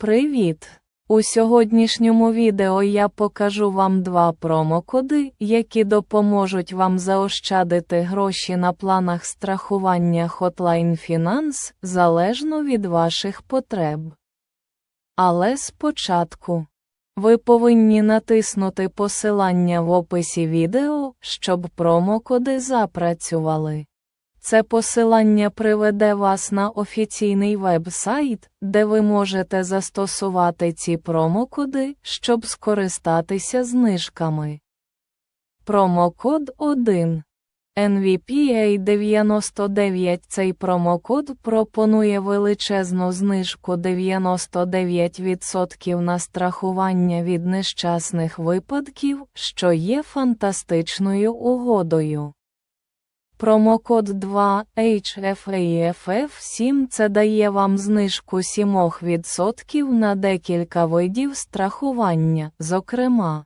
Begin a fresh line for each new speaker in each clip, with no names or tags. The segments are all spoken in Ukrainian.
Привіт! У сьогоднішньому відео я покажу вам два промокоди, які допоможуть вам заощадити гроші на планах страхування Hotline Finance залежно від ваших потреб. Але спочатку ви повинні натиснути посилання в описі відео, щоб промокоди запрацювали. Це посилання приведе вас на офіційний веб-сайт, де ви можете застосувати ці промокоди, щоб скористатися знижками. Промокод 1. NVPA 99 Цей промокод пропонує величезну знижку 99% на страхування від нещасних випадків, що є фантастичною угодою. Промокод 2 HFAFF7 це дає вам знижку 7% на декілька видів страхування, зокрема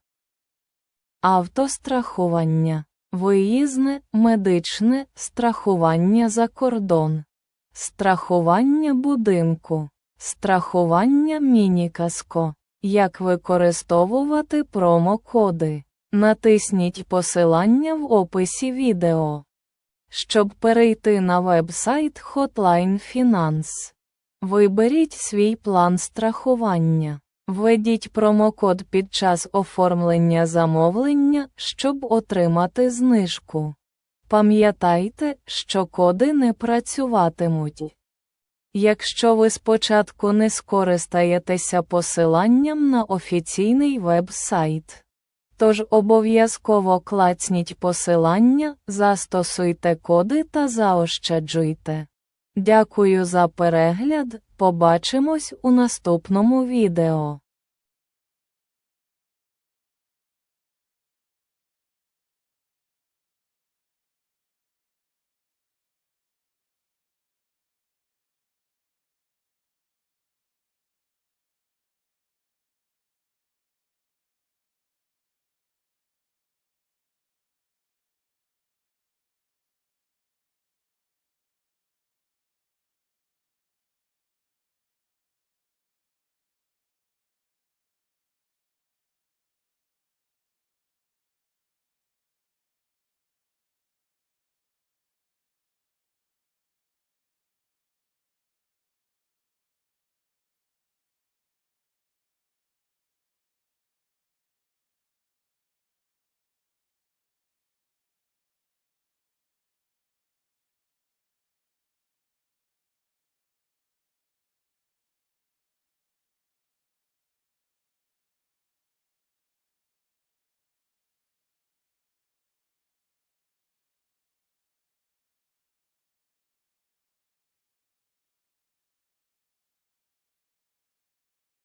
автострахування, виїзне, медичне, страхування за кордон, страхування будинку, страхування мінікаско. Як використовувати промокоди? Натисніть посилання в описі відео. Щоб перейти на веб-сайт Hotline Finance, виберіть свій план страхування. Введіть промокод під час оформлення замовлення, щоб отримати знижку. Пам'ятайте, що коди не працюватимуть. Якщо ви спочатку не скористаєтеся посиланням на офіційний веб-сайт. Тож обов'язково клацніть посилання, застосуйте коди та заощаджуйте. Дякую за перегляд, побачимось у наступному відео.